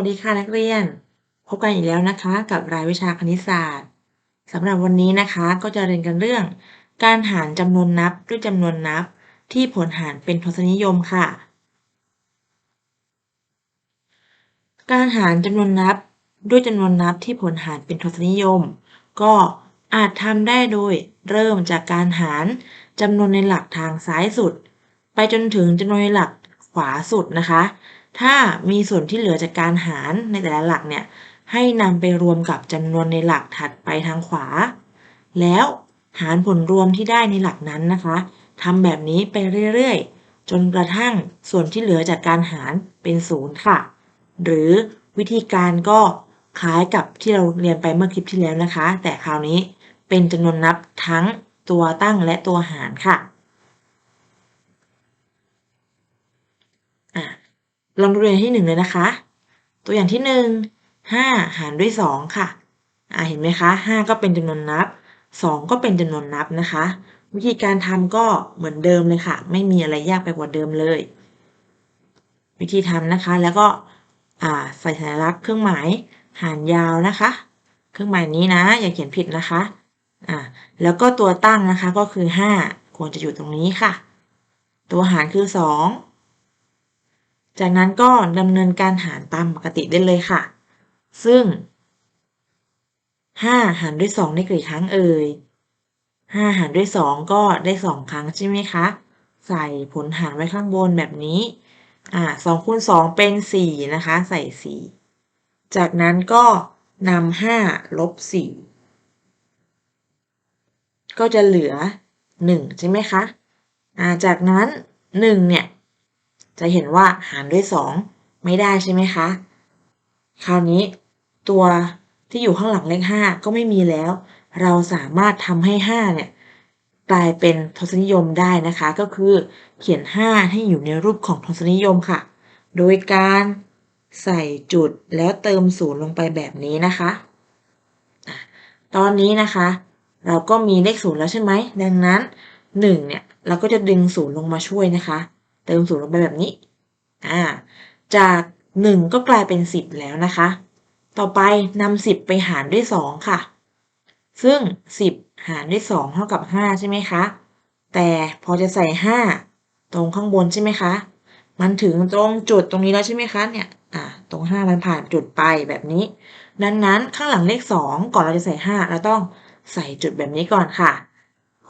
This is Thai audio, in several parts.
วัสดีค่ะนักเรียน พบกันอีกแล้วนะคะ กับรายวิชาคณิตศาสตร์สำหรับวันนี้นะคะก็จะเรียนกันเรื่อง การหารจำนวนนับด้วยจำนวนนับ ที่ผลหารเป็นทศนิยมค่ะ การหารจำนวนนับด้วยจำนวนนับที่ผลหารเป็นทศนิยม ก็อาจทำได้โดยเริ่มจากการหารจำนวนในหลักทางซ้ายสุด ไปจนถึงจำนวนในหลักขวาสุดนะคะ ถ้ามีส่วนที่เหลือจากการหารในแต่ละหลักเนี่ยให้นำไปรวมกับจำนวนในหลักถัดไปทางขวา แล้วหารผลรวมที่ได้ในหลักนั้นนะคะทำแบบนี้ไปเรื่อยๆ จนกระทั่งส่วนที่เหลือจากการหารเป็นศูนย์ค่ะ หรือวิธีการก็คล้ายกับที่เราเรียนไปเมื่อคลิปที่แล้วนะคะ แต่คราวนี้เป็นจำนวนนับทั้งตัวตั้งและตัวหารค่ะอะ ลองดูตัวอย่างที่หนึ่งเลยนะคะ ตัวอย่างที่หนึ่งห้าหารด้วยสองค่ะอ่าเห็นไหมคะห้าก็เป็นจำนวนนับสองก็เป็นจำนวนนับนะคะ วิธีการทำก็เหมือนเดิมเลยค่ะ ไม่มีอะไรยากไปกว่าเดิมเลย วิธีทำนะคะแล้วก็อ่าใส่สัญลักษณ์เครื่องหมายหารยาวนะคะ เครื่องหมายนี้นะอย่าเขียนผิดนะคะอ่าแล้วก็ตัวตั้งนะคะก็คือห้าควรจะอยู่ตรงนี้ค่ะ ตัวหารคือสอง จากนั้นก็ดำเนินการหารตามปกติได้เลยค่ะ ซึ่ง 5 หารด้วย 2 ได้กี่ครั้งเอ่ย 5 หารด้วย 2 ก็ได้ 2 ครั้งใช่ไหมคะ ใส่ผลหารไว้ข้างบนแบบนี้ อ่า2คูณ2เป็น 4 นะคะ ใส่ 4 จากนั้นก็นำ5ลบ 4 ก็จะเหลือ 1 ใช่ไหมคะ อ่า จากนั้น 1 เนี่ย จะเห็นว่าหารด้วย 2 ไม่ได้ใช่ไหมคะ คราวนี้ตัวที่อยู่ข้างหลังเลข 5 ก็ไม่มีแล้ว เราสามารถทำให้ 5 เนี่ยกลายเป็นทศนิยมได้นะคะ ก็คือเขียน 5 ให้อยู่ในรูปของทศนิยมค่ะ โดยการใส่จุดแล้วเติมศูนย์ลงไปแบบนี้นะคะ ตอนนี้นะคะ เราก็มีเลขศูนย์แล้วใช่ไหม ดังนั้น 1 เนี่ย เราก็จะดึงศูนย์ลงมาช่วยนะคะ เติมศูนย์ลงไปแบบนี้อ่าจาก 1 ก็กลายเป็น 10 แล้วนะคะ ต่อไปนำ10 ไปหารด้วย 2 ค่ะ ซึ่ง 10 หารด้วย 2 เท่ากับ 5 ใช่ไหมคะ แต่พอจะใส่ 5 ตรงข้างบนใช่ไหมคะ มันถึงตรงจุดตรงนี้แล้วใช่ไหมคะเนี่ยอ่าตรง 5 มันผ่านจุดไปแบบนี้ ดังนั้นข้างหลังเลข 2 ก่อนเราจะใส่ 5 เราต้องใส่จุดแบบนี้ก่อนค่ะ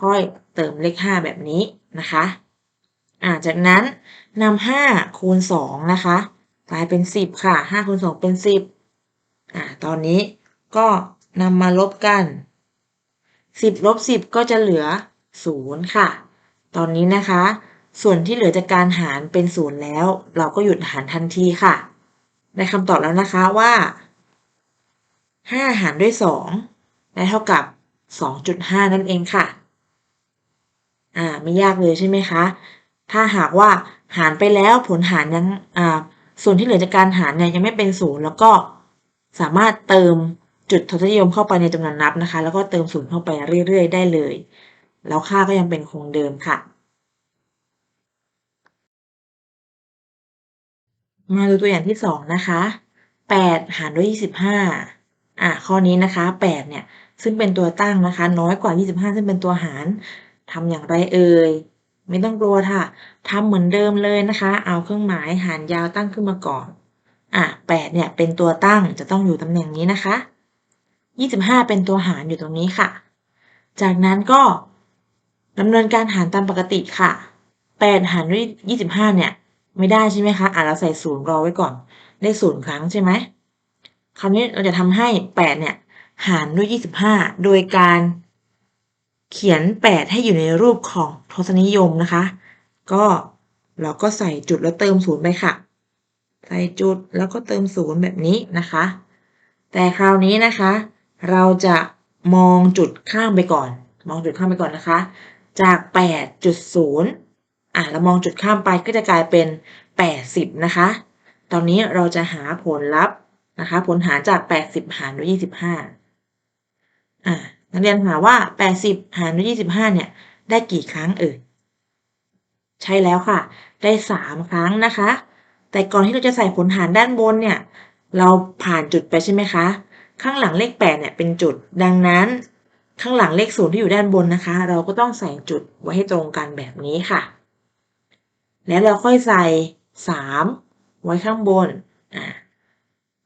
ค่อยเติมเลข 5 แบบนี้นะคะ อ่าจากนั้นนำห้าคูณสองนะคะกลายเป็นสิบค่ะห้าคูณสองเป็นสิบอ่าตอนนี้ก็นำมาลบกันสิบลบสิบก็จะเหลือศูนย์ค่ะ ตอนนี้นะคะ ส่วนที่เหลือจากการหารเป็นศูนย์แล้ว เราก็หยุดหารทันทีค่ะ ได้คำตอบแล้วนะคะว่าห้าหารด้วยสองได้เท่ากับสองจุดห้านั่นเองค่ะ อ่า ไม่ยากเลยใช่ไหมคะ ถ้าหากว่าหารไปแล้วผลหารยังส่วนที่เหลือจากการหารเนี่ยยังไม่เป็นศูนย์แล้วก็สามารถเติมจุดทศนิยมเข้าไปในจำนวนนับนะคะ แล้วก็เติมศูนย์เข้าไปเรื่อย ๆ ได้เลย แล้วค่าก็ยังเป็นคงเดิมค่ะ มาดูตัวอย่างที่สองนะคะแปดหารด้วยยี่สิบห้าอะข้อนี้นะคะแปดเนี่ย ซึ่งเป็นตัวตั้งนะคะ น้อยกว่ายี่สิบห้าซึ่งเป็นตัวหารทำอย่างไรเอ่ย ไม่ต้องกลัวค่ะทำเหมือนเดิมเลยนะคะ เอาเครื่องหมายหารยาวตั้งขึ้นมาก่อน อะแปดเนี่ยเป็นตัวตั้งจะต้องอยู่ตำแหน่งนี้นะคะยี่สิบห้าเป็นตัวหารอยู่ตรงนี้ค่ะ จากนั้นก็ดำเนินการหารตามปกติค่ะแปดหารด้วยยี่สิบห้าเนี่ยไม่ได้ใช่ไหมคะอะเราใส่ศูนย์รอไว้ก่อน ได้ศูนย์ครั้งใช่ไหมคราวนี้เราจะทำให้แปดเนี่ยหารด้วยยี่สิบห้าโดยการ เขียน 8 ให้อยู่ในรูปของทศนิยมนะคะ ก็เราก็ใส่จุดแล้วเติมศูนย์ไปค่ะ ใส่จุดแล้วก็เติมศูนย์แบบนี้นะคะ แต่คราวนี้นะคะ เราจะมองจุดข้ามไปก่อน มองจุดข้ามไปก่อนนะคะ จาก 8.0อะเรามองจุดข้ามไปก็จะกลายเป็น 80 นะคะ ตอนนี้เราจะหาผลลัพธ์นะคะ ผลหารจาก 80 หารด้วย 25อะ นักเรียนหาว่า 80 หารด้วย25 เนี่ย ได้กี่ครั้งเอ่ย ใช่แล้วค่ะ ได้ 3 ครั้งนะคะ แต่ก่อนที่เราจะใส่ผลหารด้านบนเนี่ย เราผ่านจุดไปใช่ไหมคะ ข้างหลังเลขแปดเนี่ยเป็นจุด ดังนั้นข้างหลังเลขศูนย์ที่อยู่ด้านบนนะคะ เราก็ต้องใส่จุดไว้ให้ตรงกันแบบนี้ค่ะ แล้วเราค่อยใส่สามไว้ข้างบน อ่า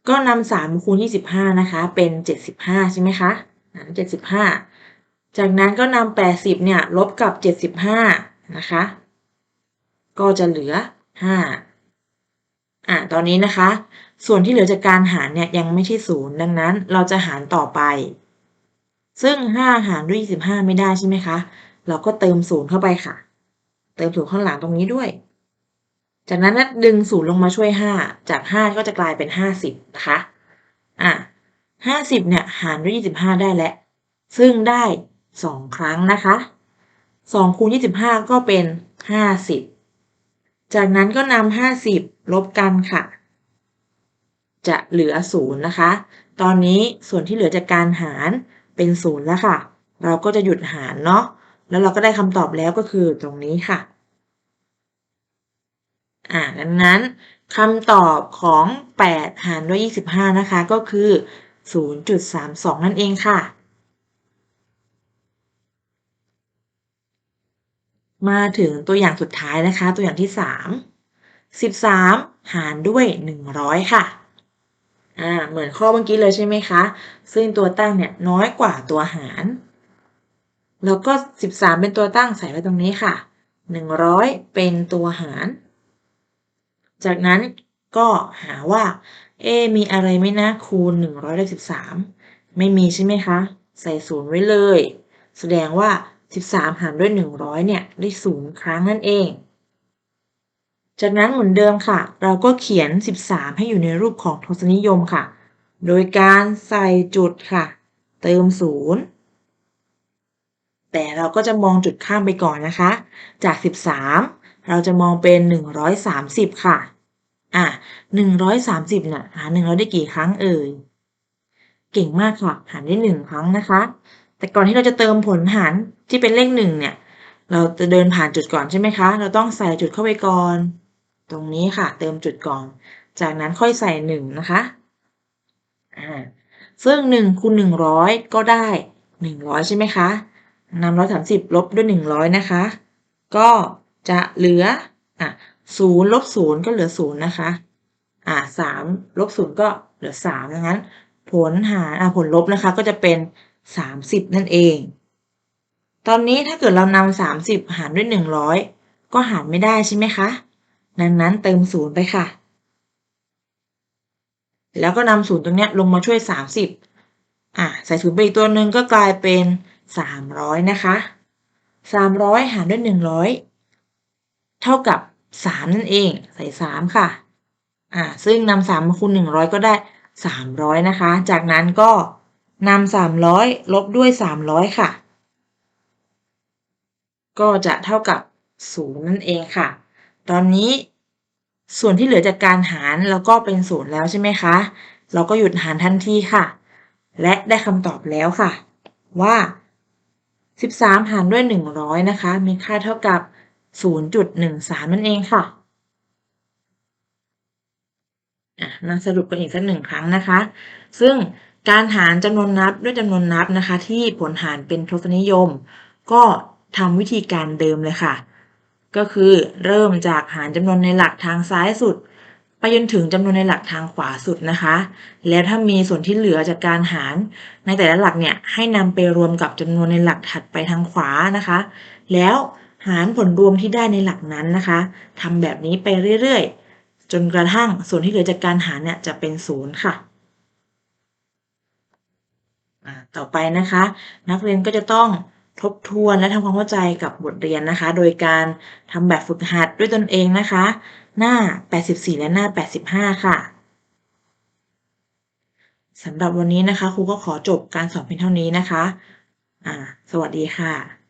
ก็นำสามคูณยี่สิบห้านะคะ เป็นเจ็ดสิบห้าใช่ไหมคะ เจ็ดสิบห้าจากนั้นก็นำแปดสิบเนี่ยลบกับเจ็ดสิบห้านะคะ ก็จะเหลือห้าอ่าตอนนี้นะคะ ส่วนที่เหลือจากการหารเนี่ยยังไม่ใช่ศูนย์ดังนั้นเราจะหารต่อไป ซึ่งห้าหารด้วยยี่สิบห้าไม่ได้ใช่ไหมคะ เราก็เติมศูนย์เข้าไปค่ะ เติมศูนย์ข้างหลังตรงนี้ด้วย จากนั้นดึงศูนย์ลงมาช่วยห้าจากห้าก็จะกลายเป็นห้าสิบนะคะ อะ ห้าสิบเนี่ยหารด้วยยี่สิบห้าได้แล้ว ซึ่งได้สองครั้งนะคะสองคูณยี่สิบห้าก็เป็นห้าสิบจากนั้นก็นำห้าสิบลบกันค่ะ จะเหลือศูนย์นะคะ ตอนนี้ส่วนที่เหลือจากการหารเป็นศูนย์แล้วค่ะ เราก็จะหยุดหารเนาะ แล้วเราก็ได้คำตอบแล้วก็คือตรงนี้ค่ะ อ่าดังนั้นคำตอบของ 8 หารด้วย 25 นะคะ ก็คือ 0.32 นั่นเองค่ะ มาถึงตัวอย่างสุดท้ายนะคะ ตัวอย่างที่ 3 13 หารด้วย 100 ค่ะอ่าเหมือนข้อเมื่อกี้เลยใช่ไหมคะ ซึ่งตัวตั้งเนี่ยน้อยกว่าตัวหาร แล้วก็ 13 เป็นตัวตั้งใส่ไว้ตรงนี้ค่ะ 100 เป็นตัวหาร จากนั้นก็หาว่า เอ มีอะไรไหมนะ คูณ100ได้13ไม่มีใช่ไหมคะ ใส่ศูนย์ไว้เลย แสดงว่า13หารด้วย100เนี่ยได้ศูนย์ครั้งนั่นเอง จากนั้นเหมือนเดิมค่ะ เราก็เขียน13ให้อยู่ในรูปของทศนิยมค่ะ โดยการใส่จุดค่ะ เติมศูนย์แต่เราก็จะมองจุดข้ามไปก่อนนะคะ จาก 13 เราจะมองเป็น 130 ค่ะ อะ130เนี่ยหาร100ได้กี่ครั้งเอ่ย เก่งมากค่ะ หารได้1ครั้งนะคะ แต่ก่อนที่เราจะเติมผลหารที่เป็นเลข1เนี่ย เราจะเดินผ่านจุดก่อนใช่ไหมคะ เราต้องใส่จุดเข้าไปก่อน ตรงนี้ค่ะ เติมจุดก่อน จากนั้นค่อยใส่หนึ่งนะคะ อ่า ซึ่งหนึ่งคูณหนึ่งร้อยก็ได้หนึ่งร้อยใช่ไหมคะนำร้อยสามสิบลบด้วยหนึ่งร้อยนะคะ ก็จะเหลือ อะ ศูนย์ลบศูนย์ก็เหลือศูนย์นะคะ อ่าสามลบศูนย์ก็เหลือสามดังนั้น ผลหารอ่าผลลบนะคะก็จะเป็นสามสิบนั่นเอง ตอนนี้ถ้าเกิดเรานำสามสิบหารด้วยหนึ่งร้อยก็หารไม่ได้ใช่ไหมคะ ดังนั้นเติมศูนย์ไปค่ะ แล้วก็นำศูนย์ตรงนี้ลงมาช่วย30อะใส่ศูนย์ไปอีกตัวหนึ่งก็กลายเป็น300นะคะ300หารด้วย100เท่ากับ 3นั่นเอง ใส่3ค่ะ อะซึ่งนำ3มมาคูณ100ก็ได้300นะคะ จากนั้นก็นำ300ลบด้วย300ค่ะ ก็จะเท่ากับ0นั่นเองค่ะ ตอนนี้ส่วนที่เหลือจากการหารแล้วก็เป็นศูนย์แล้วใช่ไหมคะ เราก็หยุดหารทันทีค่ะ และได้คำตอบแล้วค่ะ ว่า 13 หารด้วย 100 นะคะ มีค่าเท่ากับ 0.13 นั่นเองค่ะมาสรุปกันอีกสักหนึ่งครั้งนะคะ ซึ่งการหารจำนวนนับด้วยจำนวนนับนะคะ ที่ผลหารเป็นทศนิยม ก็ทำวิธีการเดิมเลยค่ะ ก็คือเริ่มจากหารจำนวนในหลักทางซ้ายสุด ไปจนถึงจำนวนในหลักทางขวาสุดนะคะ แล้วถ้ามีส่วนที่เหลือจากการหารในแต่ละหลักเนี่ยให้นำไปรวมกับจำนวนในหลักถัดไปทางขวานะคะ แล้ว หารผลรวมที่ได้ในหลักนั้นนะคะทำแบบนี้ไปเรื่อยๆ จนกระทั่งส่วนที่เหลือจากการหารเนี่ยจะเป็นศูนย์ค่ะต่อไปนะคะ นักเรียนก็จะต้องทบทวนและทำความเข้าใจกับบทเรียนนะคะ โดยการทำแบบฝึกหัดด้วยตนเองนะคะ หน้า 84 และหน้า 85 ค่ะสำหรับวันนี้นะคะครูก็ขอจบการสอนเพียงเท่านี้นะคะ สวัสดีค่ะ